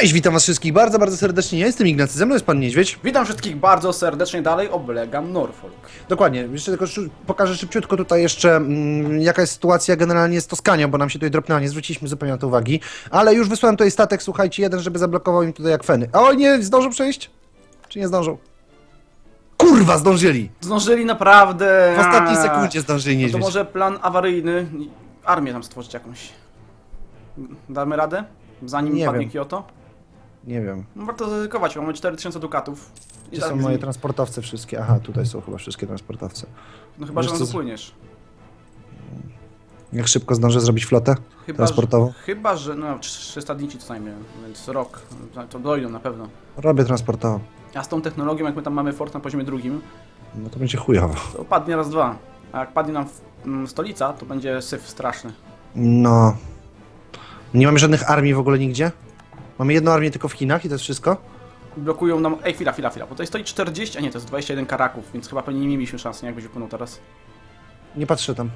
Cześć, witam was wszystkich bardzo, bardzo serdecznie. Ja jestem Ignacy, ze mną jest pan Niedźwiedź. Witam wszystkich bardzo serdecznie, dalej oblegam Norfolk. Dokładnie, jeszcze tylko pokażę szybciutko tutaj jeszcze, mm, jaka jest sytuacja generalnie z Toskanią, bo nam się tutaj dropnęła, nie zwróciliśmy zupełnie na to uwagi. Ale już wysłałem tutaj statek, słuchajcie, jeden, żeby zablokował im tutaj jak feny. O, nie, zdążą przejść? Czy nie zdążą? Kurwa, zdążyli! Zdążyli naprawdę... W ostatniej sekundzie zdążyli No to Niedźwiedź. może plan awaryjny, armię tam stworzyć jakąś. Damy radę? Zanim Nie padnie wiem. Kyoto? Nie wiem, No warto zaryzykować, mamy 4000 dukatów. I gdzie są moje transportowce wszystkie? Aha, tutaj są chyba wszystkie transportowce. No chyba, że Wiesz nam co, dopłyniesz. Jak szybko zdążę zrobić flotę Chyba, transportową? Że, chyba, że no 300 dni ci to zajmie, więc rok. To dojdą na pewno. Robię transportową. A z tą technologią, jak my tam mamy fort na poziomie drugim, No to będzie chujowo. to padnie raz, dwa. A jak padnie nam mm, stolica, to będzie syf straszny. No. Nie mamy żadnych armii w ogóle nigdzie? Mamy jedną armię tylko w Chinach i to jest wszystko? blokują nam... Ej, chwila, chwila, chwila, bo tutaj stoi 40, a nie, to jest 21 karaków, więc chyba pewnie nie mieliśmy szans, nie, jakbyś wypłynął teraz. Nie patrzę tam.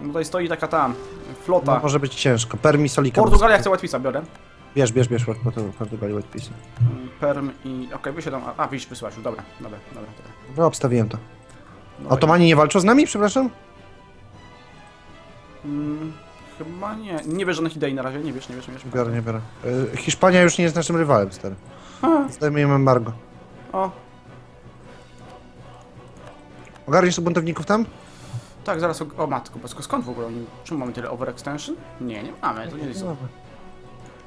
No tutaj stoi taka ta No, flota. może być ciężko. Permi Solika. Portugalia chce łatwisa, biorę. Bierz, bierz, bierz Portu- Portugalii Whitepiece. Mm, Perm i... Okej, wysiadam. A, widzisz, wysyłasz już, dobra, dobra, dobra, dobra. No, obstawiłem to. No, Otomani nie walczą z nami, przepraszam? Mm, chyba nie. Nie bierz żadnych idei na razie, nie wiesz, nie wiesz, nie wiesz. Biorę, nie biorę. Y, Hiszpania już nie jest naszym rywalem, stary. Zdejmujemy embargo. O, Ogarniesz tu buntowników tam? tak, zaraz, o, o matko, bo sk- skąd w ogóle oni... Czemu mamy tyle overextension? Nie, nie mamy, to nie jest... No,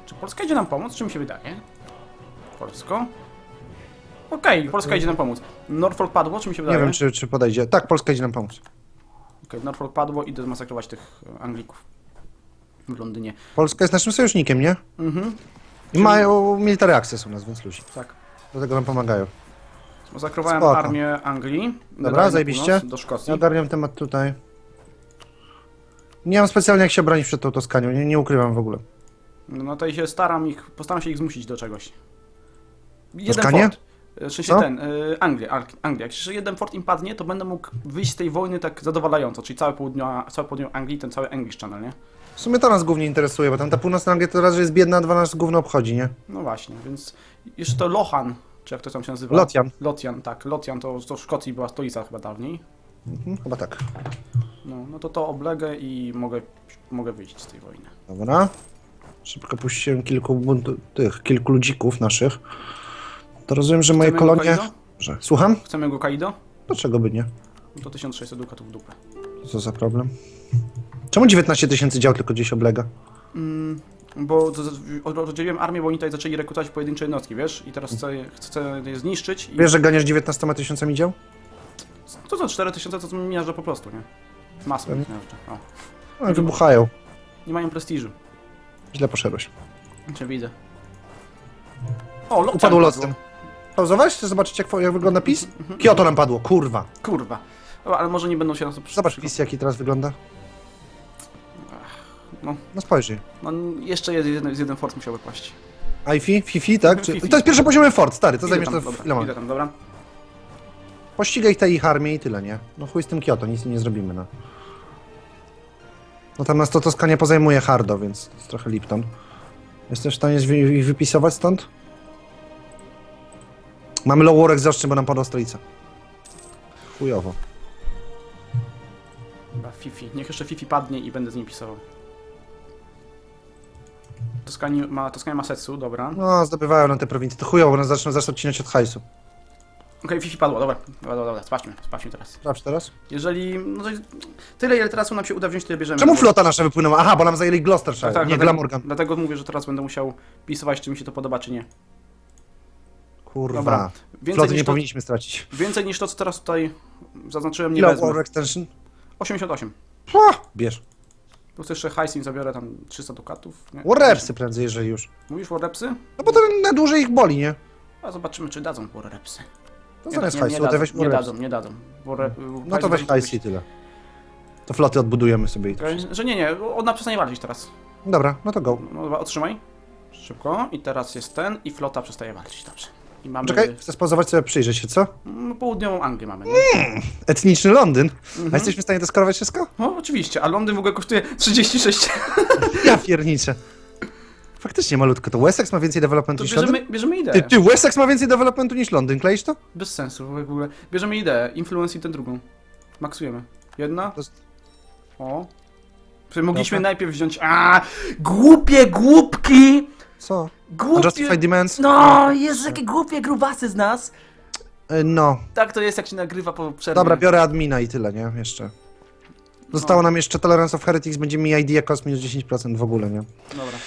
Czy Polska idzie nam pomóc? Czy mi się wydaje? Polsko? Okej, Polska idzie nam pomóc. Norfolk padło, czy mi się nie wydaje? wiem, czy, czy podejdzie. Tak, Polska idzie nam pomóc. Okej, Norfolk padło, idę zmasakrować tych e, Anglików. W Londynie. Polska jest naszym sojusznikiem, nie? Mhm, I mają military access u nas, więc luź. tak. Do tego nam pomagają. Zmasakrowałem Spoko. armię Anglii. Dobra, zajebiście. północ, Do Szkocji. Ja ogarniam temat tutaj. Nie mam specjalnie jak się bronić przed tą Toskanią, nie, nie ukrywam w ogóle. No, to i się staram ich, postaram się ich zmusić do czegoś. Jeden Toskanię? fort. E, W sensie Co? ten, y, Anglia, Ang- Anglia. Jak jeszcze jeden fort im padnie, to będę mógł wyjść z tej wojny tak zadowalająco, czyli całe południe, całe południe Anglii, ten cały English Channel, nie? W sumie to nas głównie interesuje, bo tam ta północna Anglia to raz, że jest biedna, a dwa nas gówno obchodzi, nie? No właśnie, więc jeszcze to Lochan, czy jak to tam się nazywa? Lothian. Lothian, tak. Lothian to, to w Szkocji była stolica chyba dawniej. Mhm, chyba tak. No, no to to oblegę i mogę, mogę wyjść z tej wojny. Dobra. Szybko puściłem kilku buntu, tych, kilku ludzików naszych. To rozumiem, że moje Chcemy go kolonie... Kaido? Że... Słucham? Chcemy go Kaido? Dlaczego by nie? No to 1600 dukatów w dupę. Co za problem? Czemu 19 tysięcy dział tylko gdzieś oblega? Mm, bo to- to- rozdzieliłem armię, bo oni tutaj zaczęli rekrutować pojedyncze jednostki, wiesz? I teraz chcę, chcę je zniszczyć i... Wiesz, że ganiasz 19 tysiącami dział? To za 4000 to miażdża po prostu, nie? Masą Pewnie. O. No, wybuchają. Nie mają prestiżu. Źle poszedłeś. Cię widzę. O, Lothian Upadł padło. losem. Pauzowałeś? Chcesz zobaczyć, jak, jak wygląda PiS? Kyoto nam padło, kurwa. Kurwa. O, ale może nie będą się na to przy- Zobacz PiS, jaki teraz wygląda. No. No spojrzyj. No, jeszcze jeden, jest jeden fort musiał wypaść. IFI? Fifi, tak? Czy... Fifi. To jest pierwszy poziomy fort, stary, to Idę zajmiesz tam, to w dobra, ile tam, dobra. Pościgaj te ich armię i tyle, nie? No chuj z tym Kyoto, nic nie zrobimy, no. Natomiast to Toskania pozajmuje hardo, więc to jest trochę Lipton. Jesteś w stanie zwi- ich wypisować stąd? Mamy low worek zaoszczyn, bo nam padła stolica. Chujowo. Dobra, Fifi. Niech jeszcze Fifi padnie i będę z nim pisował. Toskani ma, Toskania ma Setsu, dobra. Okej, No, zdobywają na te prowincje. To chujowo, bo nas zaczną zaraz odcinać od hajsu. Fifi padło, dobra. Dobra, dobra, dobra. Sprawdźmy, sprawdźmy teraz. Sprawdź teraz. Jeżeli... No to, tyle, ile teraz nam się uda wziąć, tyle bierzemy. Czemu flota nasza wypłynęła? Aha, bo nam zajęli Gloucestershire, Tak, tak, nie Glamorgan. dlatego mówię, że teraz będę musiał pisować, czy mi się to podoba, czy nie. Kurwa. Dobra. Floty niż nie to- powinniśmy stracić. Więcej niż to, co teraz tutaj zaznaczyłem, nie Ile wezmę. war extension? 88. Pua, Bierz. Plus jeszcze hajs im zabiorę tam 300 dukatów. Nie? Warrepsy prędzej, jeżeli już. Mówisz Warrepsy? No bo to na dłużej ich boli, nie? A zobaczymy, czy dadzą Warrepsy. To Nie, zamiast nie, hajsu, nie, to dadzą, weź nie Warrepsy. dadzą, nie dadzą. No to weź hajs i tyle. To floty odbudujemy sobie i wszystko. Że nie, nie, ona przestanie walczyć teraz. Dobra, no to go. No dobra, otrzymaj. Szybko. I teraz jest ten i flota przestaje walczyć, dobrze. I mamy Czekaj, chcę spauzować sobie, przyjrzeć się, co? mm, południową Anglię mamy. Nie? Etniczny Londyn. A jesteśmy w stanie to skorować wszystko? No oczywiście, a Londyn w ogóle kosztuje 36. Ja pierniczę. Faktycznie malutko. To Wessex ma więcej To developmentu niż Londyn? bierzemy, bierzemy Ty, ideę. ty, Wessex ma więcej developmentu niż Londyn, kleisz to? Bez sensu w ogóle. Bierzemy ideę, influence i tę drugą. Maksujemy. Jedna. To jest- O. Czy Mogliśmy najpierw wziąć. A, Głupie głupki! Co? Głupie. Justified Demands? No, jest jakie głupie grubasy z nas. E, No. Tak to jest, jak się nagrywa po przerwie. Dobra, biorę admina i tyle, nie? Jeszcze. Zostało nam jeszcze Tolerance of Heretics, będzie mi ID jako minus 10% w ogóle, nie? Dobra.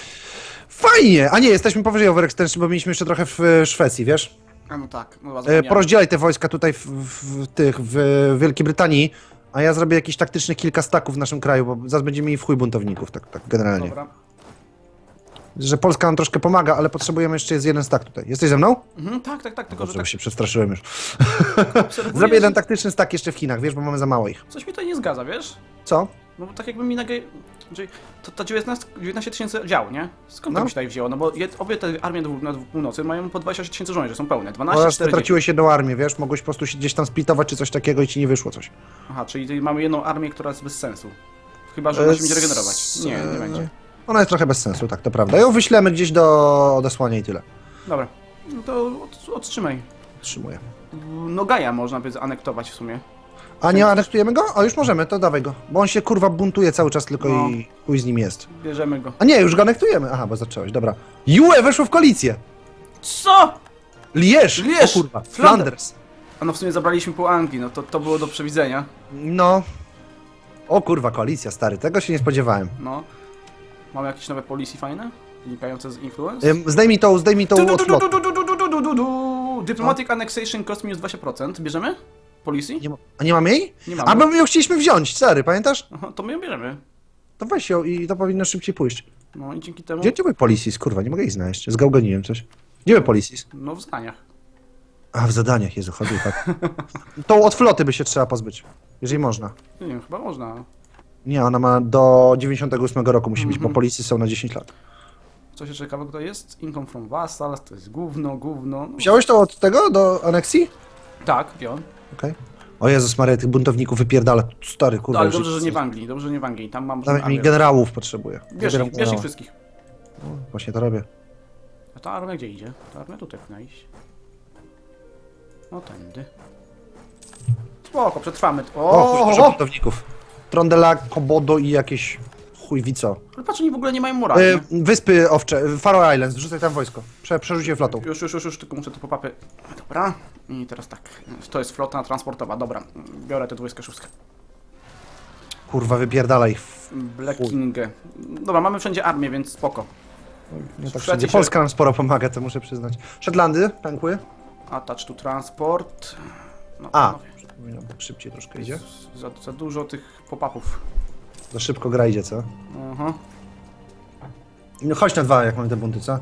Fajnie! A nie, jesteśmy powyżej overextension, bo mieliśmy jeszcze trochę w e, Szwecji, wiesz? A no tak, no E, zapomniałem. porozdzielaj te wojska tutaj w, w, w tych, w Wielkiej Brytanii, a ja zrobię jakiś taktyczny kilka staków w naszym kraju, bo zaraz będziemy mieli w chuj buntowników, tak, tak generalnie. Dobra. Że Polska nam troszkę pomaga, ale potrzebujemy jeszcze jest jeden stak tutaj. Jesteś ze mną? Mhm, tak, tak, tak, tylko że Dobrze, tak się przestraszyłem już. Zrobię jeden że taktyczny stak jeszcze w Chinach, wiesz, bo mamy za mało ich. Coś mi to nie zgadza, wiesz? Co? No bo tak jakby mi nagle... Czyli to, to 19 19 tysięcy dział, nie? Skąd No. to mi się tutaj wzięło? No bo je, obie te armie na, na północy mają po 20 tysięcy żołnierzy, są pełne. 12, Oraz 40. straciłeś jedną armię, wiesz, mogłeś po prostu się gdzieś tam splitować czy coś takiego i ci nie wyszło coś. Aha, czyli mamy jedną armię, która jest bez sensu. Chyba, że ona się będzie regenerować. Nie, nie będzie. Ona jest trochę bez sensu, tak, to prawda. Ją wyślemy gdzieś do odesłania i tyle. Dobra. No to od, odtrzymaj. Trzymuję. Nogaja można by zanektować w sumie. A nie anektujemy go? O, już możemy, to dawaj go. Bo on się kurwa buntuje cały czas tylko No. i chuj z nim jest. Bierzemy go. A nie, już go anektujemy. Aha, bo zacząłeś, dobra. UE weszło w koalicję. Co? Liège! Liège! O kurwa, Flanders. Flanders. A no w sumie zabraliśmy pół Anglii, no to, to było do przewidzenia. No. O kurwa, koalicja, stary, tego się nie spodziewałem. No. Mamy jakieś nowe policy fajne? Wynikające z influence? Ym, Zdejmij tą, zdejmij tą od du. Diplomatic annexation cost minus 20%. Bierzemy? Policy? Nie ma, a nie mamy jej? Nie mamy. A my ją chcieliśmy wziąć, stary, pamiętasz? Aha, to my ją bierzemy. To weź ją i to powinno szybciej pójść. No i dzięki temu... Gdzie gdzie były policies? Kurwa, nie mogę ich znaleźć. Zgałganiłem coś. Gdzie były policies? No w zdaniach. A, w zadaniach, Jezu, chodzi tak. Tą od floty by się trzeba pozbyć. Jeżeli można. Nie wiem, chyba można. Nie, ona ma do 98 roku musi być, bo Mhm. policji są na 10 lat. Coś jeszcze ciekawego to jest? Income from vassals, to jest gówno, gówno. No, Wziąłeś to od tego do aneksji? tak, wiem. Okej. O Jezus Maria, tych buntowników wypierdala. Stary, No, kurwa. ale już dobrze, ich- że nie w Anglii, dobrze, że nie w Anglii. Tam mam... Nawet mi generałów potrzebuję. Wybieram ich, bierz ich generała. wszystkich. No, Właśnie to robię. A ta armia gdzie idzie? Ta armia tutaj powinna iść. No tędy. Spoko, przetrwamy. O, O, o, dużo o! buntowników. Trondela, Kobodo i jakieś chujwico. Ale patrz, oni w ogóle nie mają morali. Y, wyspy owcze, Faroe Islands, wrzucaj tam wojsko. Prze, przerzuć je flotą. Już, już, już, już, tylko muszę te popapy. Dobra. I teraz tak. To jest flota transportowa. Dobra. Biorę te 26. Kurwa, wypierdalaj ich. Black King. Dobra, mamy wszędzie armię, więc spoko. Nie tak Szwecji wszędzie. się- Polska nam sporo pomaga, to muszę przyznać. Szetlandy, pękły. Attach to transport. No, A. panowie, Powinno tak szybciej troszkę idzie. Za, za dużo tych popapów. Za szybko gra idzie, co? Aha. No chodź na dwa, jak mamy te bunty, co?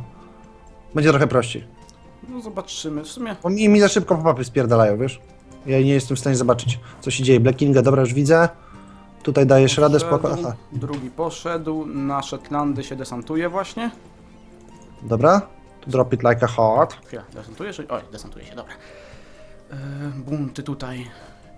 Będzie trochę prościej. No zobaczymy. W sumie. Bo mi, mi za szybko popapy spierdalają, wiesz? Ja nie jestem w stanie zobaczyć, co się dzieje. Black Kinga, dobra, już widzę. Tutaj dajesz radę, spoko. Aha, Drugi poszedł. Na Szetlandy się desantuje właśnie. dobra. Drop it like a heart. Chwila, desantuje się? Oj, desantuje się, dobra. E, bunty tutaj.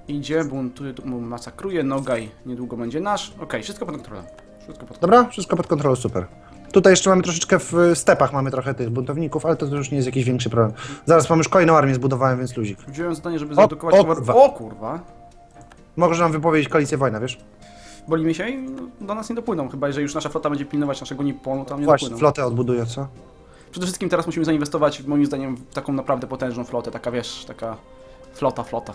Idzie, bunty tu masakruje. Nogaj niedługo będzie nasz. Okej, wszystko pod kontrolą. Wszystko pod kontrolą. Dobra, wszystko pod kontrolą, super. Tutaj jeszcze mamy troszeczkę w stepach, mamy trochę tych buntowników, ale to już nie jest jakiś większy problem. Zaraz mam już kolejną armię zbudowałem, więc luzik. Wziąłem zadanie, żeby zredukować... o, kurwa. o kurwa. Możesz nam wypowiedzieć koalicję wojna, wiesz? Boli mi się i no, do nas nie dopłyną, chyba że już nasza flota będzie pilnować naszego Nipponu, tam nie Właśnie, dopłyną. flotę odbuduję, co? Przede wszystkim teraz musimy zainwestować, moim zdaniem, w taką naprawdę potężną flotę, taka wiesz, taka flota, flota.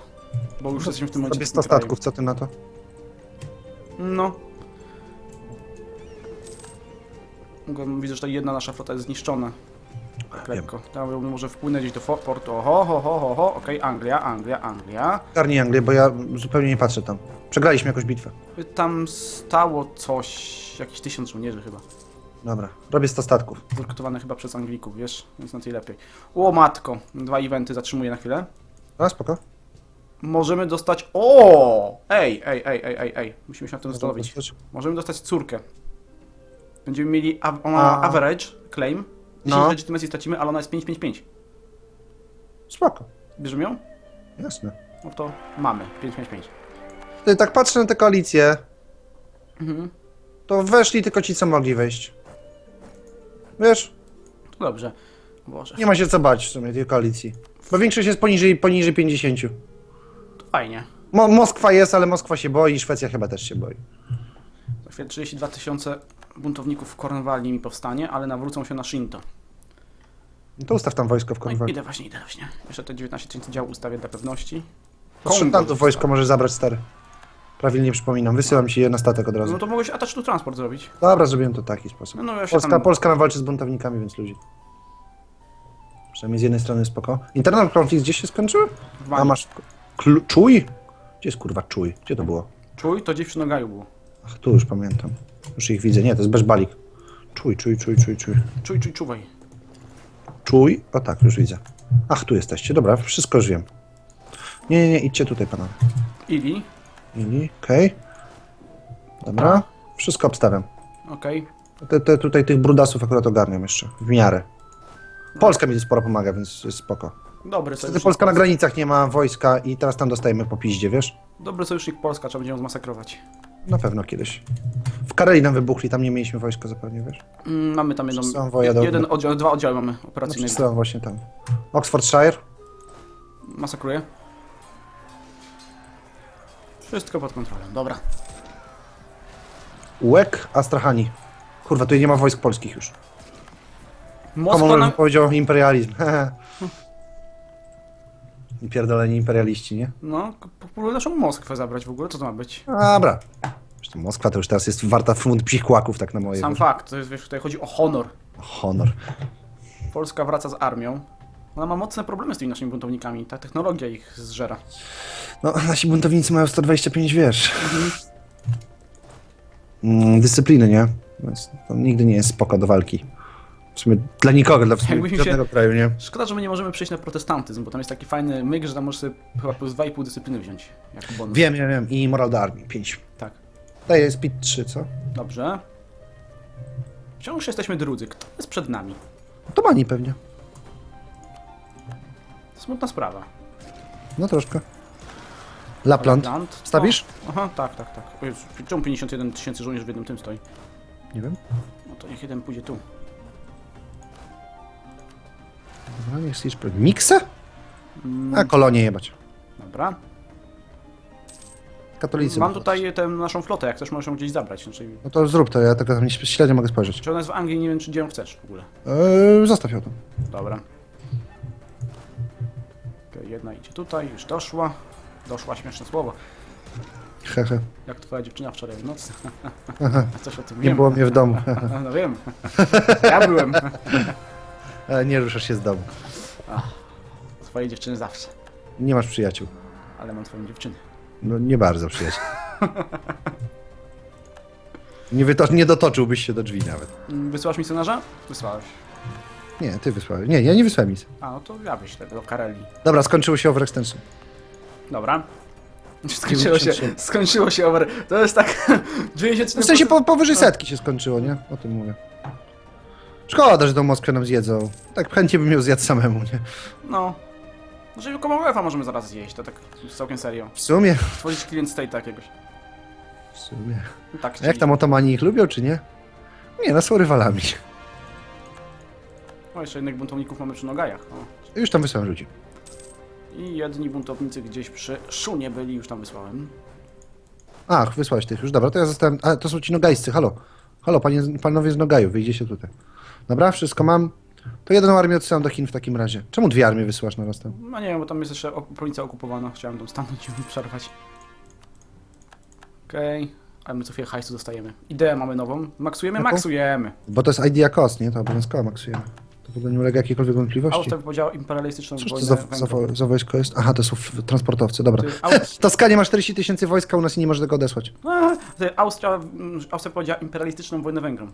Bo już jesteśmy w tym momencie Sobie takim 100 krajem. statków, co ty na to? No. Widzę, że ta jedna nasza flota jest zniszczona. Tak Wiem. lekko. Tam może wpłynąć gdzieś do fo- portu. Oho, ho, ho, ho, ho. Okej, Anglia, Anglia, Anglia. Garnij Anglię, bo ja zupełnie nie patrzę tam. Przegraliśmy jakąś bitwę. Tam stało coś, jakiś tysiąc żołnierzy chyba. Dobra, robię 100 statków. Zrekrutowane chyba przez Anglików, wiesz? Więc na tej lepiej. O matko, dwa eventy zatrzymuję na chwilę. A, spoko. Możemy dostać... O! Ej, ej, ej, ej, ej, ej. Musimy się nad tym zastanowić. Możemy dostać córkę. Będziemy mieli a, ona A. average claim. 10 No. legitymacji stracimy, ale ona jest 555. Spoko, Bierzemy ją? jasne. No to mamy 555. Ty, tak patrzę na tę koalicję, Mhm. to weszli tylko ci, co mogli wejść. Wiesz, To dobrze. Boże, nie ma się co bać w sumie tej koalicji. Bo większość jest poniżej, poniżej 50. to fajnie. Mo Moskwa jest, ale Moskwa się boi, Szwecja chyba też się boi. Za chwilę 32 tysiące buntowników w Kornwalii mi powstanie, ale nawrócą się na Shinto. No to ustaw tam wojsko w No, Kornwalii. idę właśnie, idę właśnie. Jeszcze te 19 tysięcy dział ustawię dla pewności. Szotlandów wojsko może zabrać stary. Prawilnie przypominam, wysyłam ci je na statek od razu. No to mogłeś attach to transport zrobić. Dobra, zrobiłem to taki sposób. No, no ja Polska, tam... Polska walczy z buntownikami, więc ludzi. Przynajmniej z jednej strony spoko. Internal Conflict gdzieś się skończył? A masz... Klu- czuj? Gdzie jest kurwa czuj? Gdzie to było? Czuj, to gdzieś przy Nogaju było. Ach, tu już pamiętam. Już ich widzę. Nie, to jest Beszbalik. Czuj, czuj, czuj, czuj, czuj. Czuj, czuj, czuwaj. Czuj. O tak, już widzę. Ach, tu jesteście. Dobra, wszystko już wiem. Nie, nie, nie, idźcie tutaj, panowie. Ili. Ili, okej. Dobra. Wszystko obstawiam. Okej. Te, te, tutaj tych brudasów akurat ogarniam jeszcze. W miarę. Polska mi tu sporo pomaga, więc jest spoko. Dobry Wtedy sojusznik. Polska na granicach nie ma wojska i teraz tam dostajemy po piździe, wiesz? Dobry sojusznik Polska, trzeba będzie ją zmasakrować. Na pewno kiedyś. W Kareli nam wybuchli, tam nie mieliśmy wojska zapewne, wiesz? Mm, mamy tam jedną... Przesyłam woja do- jeden oddział, dwa oddziały mamy No operacyjne. przesyłam właśnie tam. Oxfordshire? Masakruję. Wszystko pod kontrolą. Dobra. Łek, Astrachani. Kurwa, tutaj nie ma wojsk polskich już. Moskwa Komu nam... powiedział imperializm. I pierdoleni imperialiści, nie? No, próbuję naszą Moskwę zabrać w ogóle. Co to ma być? Dobra. Zresztą Moskwa to już teraz jest warta front psich kłaków, tak na moje. Sam fakt. To jest, wiesz, tutaj chodzi o honor. Honor. Polska wraca z armią. Ona ma mocne problemy z tymi naszymi buntownikami. Ta technologia ich zżera. No, nasi buntownicy mają 125, wiesz. Mm, dyscypliny, nie? Więc to nigdy nie jest spoko do walki. W sumie dla nikogo, dla Jakbyśmy się- żadnego kraju, nie? Szkoda, że my nie możemy przejść na protestantyzm, bo tam jest taki fajny myk, że tam możesz sobie chyba plus 2,5 dyscypliny wziąć jako bonus. Wiem, wiem, wiem. I moral do armii, 5. Tak. Daje speed 3, co? Dobrze. Wciąż jesteśmy drudzy. Kto jest przed nami? Otomani pewnie. Smutna sprawa. No troszkę. Lapland. Lapland. Stawisz? O, aha, tak, tak, tak. O Jezu, czemu 51 tysięcy żołnierzy w jednym tym stoi? Nie wiem. No to niech jeden pójdzie tu. Niech liczby. Mikse? Mm, A, kolonie jebać. Dobra. Katolicy. Mam tutaj tę naszą flotę, jak chcesz możesz ją gdzieś zabrać. Znaczy, No to zrób to, ja tego tam średnio mogę spojrzeć. czy ona jest w Anglii, nie wiem czy gdzie ją chcesz w ogóle. Eee, zostaw ją tam. Dobra. Okej, jedna idzie tutaj, już doszła. Doszła, śmieszne słowo. Hehe. Jak twoja dziewczyna wczoraj w nocy. Coś o tym Nie wiem. było mnie w domu. No wiem. Ja byłem. Ale nie ruszasz się z domu. Twojej dziewczyny zawsze. Nie masz przyjaciół. Ale mam twoją dziewczynę. No nie bardzo przyjaciół. Nie, wyto- nie dotoczyłbyś się do drzwi nawet. Mm, Wysyłasz misjonarza? Wysłałeś. Nie, ty wysłałeś. Nie, ja nie wysłałem nic. A, no to ja wyślę do Kareli. Dobra, skończyło się overextension. Dobra. Skończyło się, skończyło się over. To jest tak... 90 W sensie po, powyżej setki się skończyło, nie? O tym mówię. Szkoda, że tą Moskwę nam zjedzą. Tak chętnie bym ją zjadł samemu, nie? No. Może Commonwealtha możemy zaraz zjeść, to tak całkiem serio. W sumie. Tworzyć klient state jakiegoś. W sumie. No tak, A jak chcieli. tam otomani ich lubią, czy nie? Nie, no są rywalami. O, jeszcze jednych buntowników mamy przy Nogajach. O. Już tam wysłałem ludzi. I jedni buntownicy gdzieś przy Szunie byli, już tam wysłałem. Ach, wysłałeś tych już. Dobra, to ja zostałem... A, to są ci nogajscy, halo. Halo, panie, panowie z Nogaju, wyjdziecie tutaj. Dobra, wszystko mam. To jedną armię odsyłam do Chin w takim razie. Czemu dwie armie wysyłasz na raz tam? No nie wiem, bo tam jest jeszcze ok- prowincja okupowana. Chciałem tam stanąć i przerwać. Okej. Ale my co chwilę hajsu dostajemy. Ideę mamy nową. Maksujemy? Jaką? Maksujemy. Bo to jest idea cost, nie? To obowiązkowo maksujemy. To w ogóle nie ulega jakiejkolwiek wątpliwości. Austria powiedziała imperialistyczną Cóż to wojnę za, za, Węgrów. wo- za wojsko jest? Aha, to są f- transportowcy, dobra. Ty, Aust- Toskanie ma 40 tysięcy wojska u nas i nie może tego odesłać. A, ty, Austria, mm, Austria powiedziała imperialistyczną wojnę Węgrom.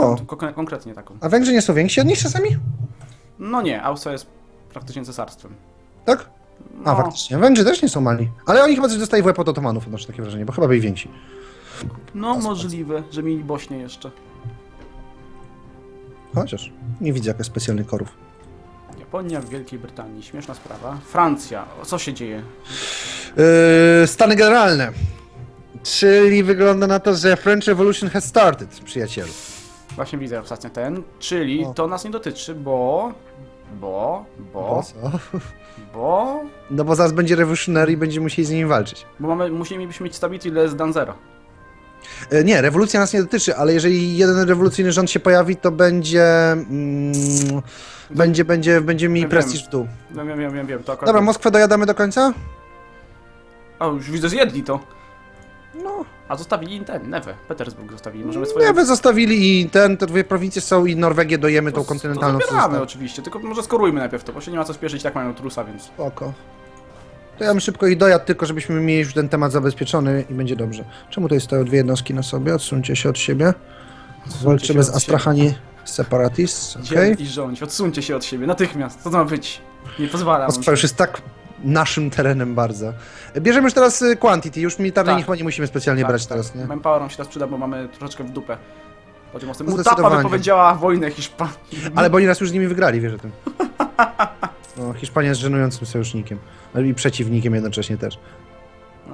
O, Kon- konkretnie taką. a Węgrzy nie są więksi od nich czasami? No nie, Austria jest praktycznie cesarstwem. Tak? A, No, faktycznie. Węgrzy też nie są mali. Ale oni chyba coś dostają w łeb od Otomanów, odnoszę takie wrażenie, bo chyba byli więksi. no możliwe, że mieli Bośnię jeszcze. Chociaż nie widzę jakichś specjalnych korów. Japonia w Wielkiej Brytanii, śmieszna sprawa. Francja, o, co się dzieje? Yy, Stany generalne. Czyli wygląda na to, że French Revolution has started, przyjacielu. Właśnie widzę ostatnio ten, czyli O. to nas nie dotyczy, bo... Bo... Bo Bo... co? Bo... No bo zaraz będzie rewolutionary i będziemy musieli z nimi walczyć. Bo mamy, musielibyśmy mieć stability less than zero. E, Nie, rewolucja nas nie dotyczy, ale jeżeli jeden rewolucyjny rząd się pojawi, to będzie. Mm, będzie, będzie, będzie mieli Wiem, prestiż w dół. Wiem, wiem, wiem, wiem, wiem to akurat... Dobra, Moskwę dojadamy do końca? O, już widzę, zjedli to. No. A zostawili ten, Newę, Petersburg zostawili. Możemy swoje... Nie, wy zostawili i ten, te dwie prowincje są i Norwegię dojemy tą kontynentalną. To zabieramy oczywiście, tylko może skorujmy najpierw to, bo się nie ma co spieszyć, tak mają trusa, więc... Spoko. To ja bym szybko ich dojadł, tylko żebyśmy mieli już ten temat zabezpieczony i będzie dobrze. Czemu tutaj stoją dwie jednostki na sobie? Odsuńcie się od siebie. Walczymy z Astrachani Separatists, okej? Dziel i rządź, odsuńcie się od siebie, natychmiast, co to ma być? Nie pozwalam. Moskwa już jest tak naszym terenem bardzo. Bierzemy już teraz y, quantity, już militarnej Tak. chyba nie musimy specjalnie brać teraz, nie? Manpower się teraz przyda, bo mamy troszeczkę w dupę. No Mutapa wypowiedziała wojnę Hiszpanii. Ale bo oni nas już z nimi wygrali, wiesz o tym. No, Hiszpania jest żenującym sojusznikiem. No I przeciwnikiem jednocześnie też.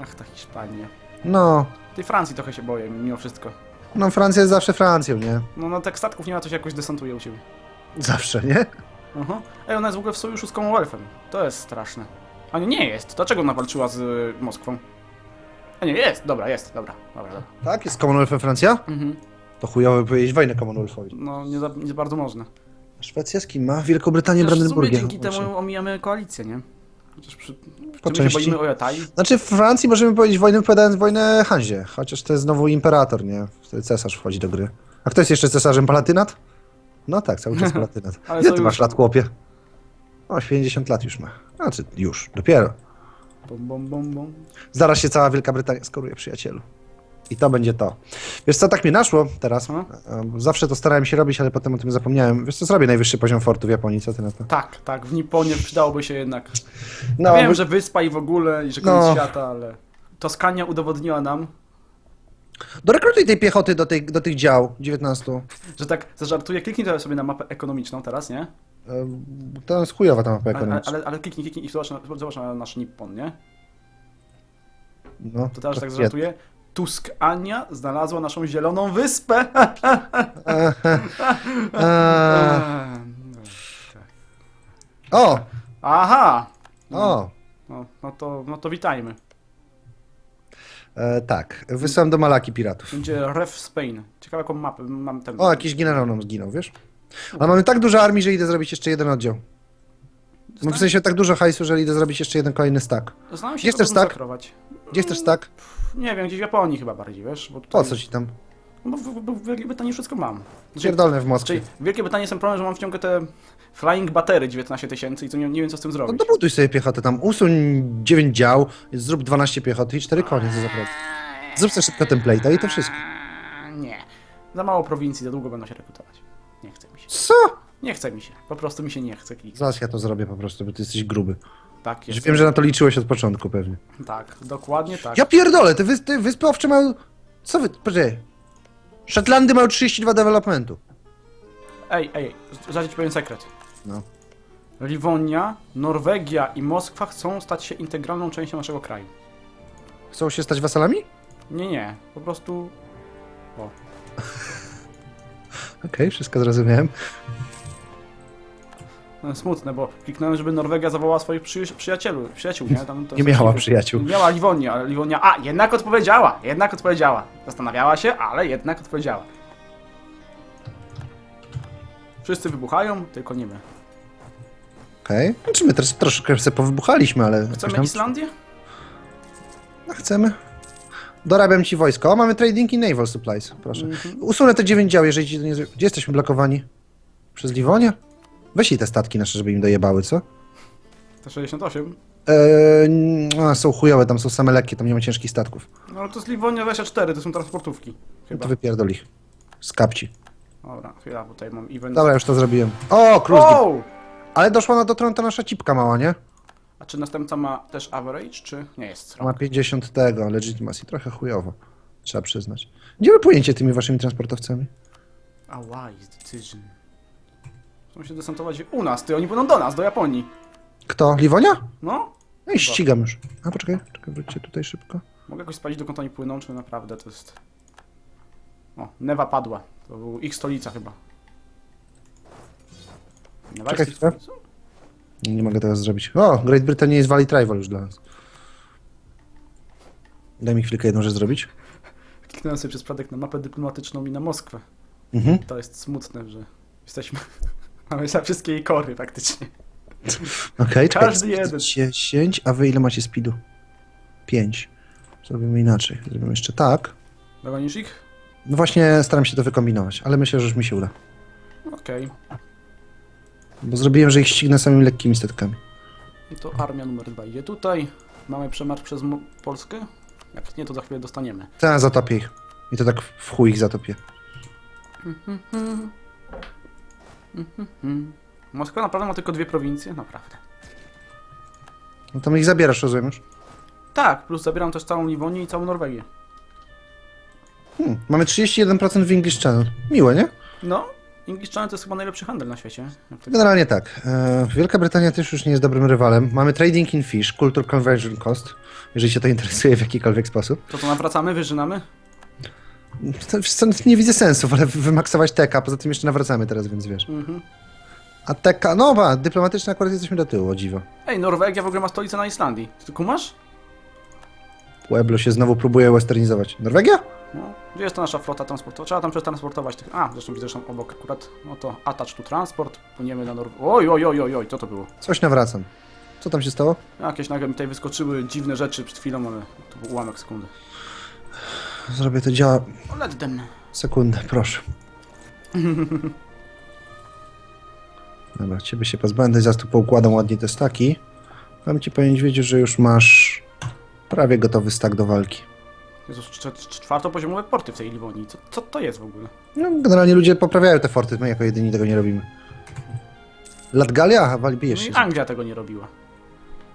Ach, ta Hiszpania. No, Tej Francji trochę się boję, mimo wszystko. no Francja jest zawsze Francją, nie? No, no tak statków nie ma, to się jakoś desantuje u ciebie. Zawsze, nie? Aha. Ej, ona jest w ogóle w sojuszu z Commonwealthem. To jest straszne. A nie, nie jest. Dlaczego ona walczyła z y, Moskwą? A nie, jest. Dobra, jest. Dobra, dobra, dobra. Tak, jest Commonwealth Francja? Mhm. To chujowo powiedzieć wojnę Commonwealthowi. No, nie za, nie bardzo można. Szwecja z kim ma? Wielką Brytanię, Chociaż w sumie Brandenburgię. dzięki temu omijamy koalicję, nie? Chociaż przy, przy się części. boimy o Jatai. Znaczy w Francji możemy powiedzieć wojnę wypowiadając wojnę Hanzie, chociaż to jest znowu imperator, nie? Wtedy cesarz wchodzi do gry. A kto jest jeszcze cesarzem Palatynat? No tak, cały czas Palatynat. Ale Ile ty masz lat, chłopie? O, 50 lat już ma. Znaczy już, dopiero. Bom, bom, bom, bom. Zaraz się cała Wielka Brytania skoruje, przyjacielu. I to będzie to. Wiesz co, tak mi naszło teraz. Zawsze to starałem się robić, ale potem o tym zapomniałem. Wiesz co, zrobię najwyższy poziom fortu w Japonii, co ty na to? Tak, tak, w Niponie przydałoby się jednak. No, Wiem, że wyspa i w ogóle, i że koniec No. świata, ale... Toskania udowodniła nam, dorekrutuj tej piechoty do, tej, do tych dział, 19. że tak zażartuję, kliknij sobie na mapę ekonomiczną teraz, nie? E, To jest chujowa ta mapa Ale, ekonomiczna. ale, ale kliknij, kliknij i zobacz na, zobacz na nasz Nippon, nie? No, To teraz tak jest- zażartuję. Tuskania znalazła naszą zieloną wyspę. Eee, o! Aha! No, O! no, no, to, no to witajmy. E, tak, wysłałem do Malaki piratów. Będzie Ref Spain. Ciekawe jaką mapę mam ten. O, jakiś generał nam zginął, wiesz? Ale mamy tak dużo armii, że idę zrobić jeszcze jeden oddział. Mam w sensie tak dużo hajsu, że idę zrobić jeszcze jeden kolejny stack. Zastanawiam się, Gdzie co chcesz bym tak? Gdzie chcesz stack? Nie wiem, gdzieś w Japonii chyba bardziej, wiesz? Bo tutaj, Po co ci tam? Bo w, w, w Wielkiej Brytanii wszystko mam. Znaczy, Pierdolne w Moskwie. czyli w Wielkiej Brytanii jest ten problem, że mam wciągle te Flying Battery 19 tysięcy i to nie, nie wiem co z tym No zrobić. dobuduj sobie piechotę tam, usuń 9 dział, zrób 12 piechoty i 4 konie, za problem. Zrób sobie szybko template'a i to wszystko. Nie. Za mało prowincji, za długo będą się rekrutować. Nie chce mi się. Co? Nie chce mi się. Po prostu mi się nie chce klikać. Zaraz ja to zrobię po prostu, bo ty jesteś gruby. Tak jest. wiem, że na to liczyłeś od początku pewnie. Tak, dokładnie tak. Ja pierdolę, te, wys te wyspy owcze mają... Co wy... Poczekaj. Szetlandy mają 32 developmentu. Ej, ej, zdradź ci pewien sekret. No. Liwonia, Norwegia i Moskwa chcą stać się integralną częścią naszego kraju. Chcą się stać wasalami? Nie, nie, po prostu... O, Okej, wszystko zrozumiałem. no, smutne, bo kliknąłem, żeby Norwegia zawołała swoich przy, przyjacielu, przyjaciół, nie? Tam, Nie miała ci- przyjaciół. Miała Liwonia, ale Liwonia... A, jednak odpowiedziała, jednak odpowiedziała. Zastanawiała się, ale jednak odpowiedziała. Wszyscy wybuchają, tylko nie my. Okej. Znaczy my też troszkę sobie powybuchaliśmy, ale... Chcemy tam- Islandię? No, chcemy. Dorabiam ci wojsko. O, mamy trading i naval supplies, proszę. Mhm. Usunę te 9 dział, jeżeli ci to nie... zro- Gdzie jesteśmy blokowani? Przez Liwonię? Weź jej te statki nasze, żeby im dojebały, co? To 68. Eee, a, są chujowe, tam są same lekkie, tam nie ma ciężkich statków. No ale to jest Liwonia 24, to są transportówki. No Chyba. to wypierdol ich. Z kapci. Dobra, chwila, bo tutaj mam event. Dobra, już to zrobiłem. O, Cruz! Wow! Ale doszła na do tronu ta nasza cipka mała, nie? A czy następca ma też average, czy nie jest Ma strong? 50 tego, legitimacy. Trochę chujowo. Trzeba przyznać. Gdzie wy płyniecie tymi waszymi transportowcami? A wise decision. Chcą się desantować u nas, ty, oni płyną do nas, do Japonii. Kto? Liwonia? No? No i ścigam już. A poczekaj, czekaj, wróćcie tutaj szybko. Mogę jakoś spalić, dokąd oni płyną, czy naprawdę to jest... O, Newa padła. To był ich stolica chyba. Nie Czekaj chwilę. stolicą? Nie mogę tego zrobić. O, Great Britain jest Valley Tribal już dla nas. Daj mi chwilkę jedną rzecz zrobić. Kliknąłem sobie przez przypadek na mapę dyplomatyczną i na Moskwę. Mhm. To jest smutne, że jesteśmy... Mamy za wszystkie jej kory praktycznie. Okej, czekaj. Każdy jeden. 10, a wy ile macie speedu? 5. Zrobimy inaczej. Zrobimy jeszcze tak. Dogonisz ich? No właśnie staram się to wykombinować, ale myślę, że już mi się uda. Okej. Bo zrobiłem, że ich ścignę samymi lekkimi statkami. I to armia numer dwa idzie tutaj. Mamy przemarsz przez Mo- Polskę? Jak nie, to za chwilę dostaniemy. Teraz zatopię ich. I to tak w chuj ich zatopię. Hmm. Moskwa naprawdę ma tylko dwie prowincje? Naprawdę. No to my ich zabierasz, rozumiem już? Tak, plus zabieram też całą Liwonię i całą Norwegię. Hmm, mamy 31% w English Channel. Miłe, nie? No, English Channel to jest chyba najlepszy handel na świecie. Tak- Generalnie tak. E, Wielka Brytania też już nie jest dobrym rywalem. Mamy Trading in Fish, Culture Conversion Cost, jeżeli cię to interesuje w jakikolwiek sposób. To to nawracamy, wyżynamy? Nie widzę sensu, ale wymaksować teka, poza tym jeszcze nawracamy teraz, więc wiesz. Mhm. A teka, no ba, dyplomatycznie akurat jesteśmy do tyłu, o dziwo. Ej, Norwegia w ogóle ma stolicę na Islandii. Ty kumasz? Pueblo się znowu próbuje westernizować. Norwegia? No, gdzie jest to nasza flota transportowa? Trzeba tam przetransportować tych... A, zresztą widzę, że obok akurat, no to attach tu transport, płyniemy na Norwegię. Oj, oj, oj, oj, oj, co to było? Coś nawracam. Co tam się stało? Jakieś nagle mi tutaj wyskoczyły dziwne rzeczy przed chwilą, ale to był ułamek sekundy. Zrobię to działa. O, let them. Sekundę, proszę. Dobra, ciebie się pozbędę, zaraz tu poukładam ładnie te staki. Mam ci powiedzieć, wiedzieć, że już masz prawie gotowy stak do walki. Jezus, cz- cz- czwartopoziomowe porty w tej Liwonii. Co, co to jest w ogóle? No, generalnie ludzie poprawiają te forty, my jako jedyni tego nie robimy. Latgalia? Bijesz No się. i Anglia tego nie robiła.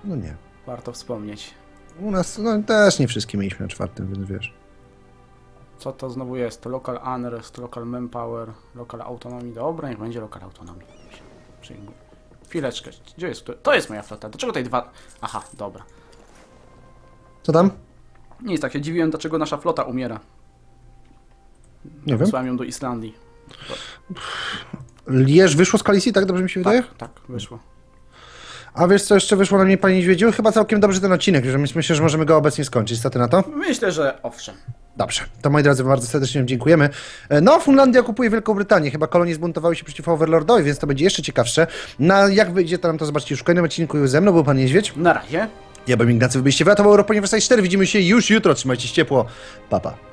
No nie. Warto wspomnieć. U nas no, też nie wszystkie mieliśmy na czwartym, więc wiesz. Co to znowu jest? To local unrest, local manpower, local autonomy. Dobra, niech będzie local autonomy. Przyjmuję. Chwileczkę. Gdzie jest? to? To jest moja flota. Dlaczego tutaj dwa... Aha, dobra. Co tam? Nic, tak się dziwiłem, dlaczego nasza flota umiera. Nie wiem. Wysłałem ją do Islandii. Lierz wyszło z koalicji, tak dobrze mi się wydaje? Tak, tak, wyszło. A wiesz co jeszcze wyszło na mnie, panie Niedźwiedziu? Chyba całkiem dobrze ten odcinek, że myślę, że możemy go obecnie skończyć. Co ty na to? Myślę, że owszem. Dobrze, to moi drodzy, bardzo serdecznie wam dziękujemy. E, No, Finlandia okupuje Wielką Brytanię. Chyba kolonie zbuntowały się przeciwko Overlordowi, więc to będzie jeszcze ciekawsze. Na jak wyjdzie, to nam to zobaczcie już w kolejnym odcinku. Ze mną był pan Niedźwiedź. Na razie. Ja byłem Ignacy, byliście w był Europa Uniwersytet 4. Widzimy się już jutro. Trzymajcie się ciepło. Pa, pa.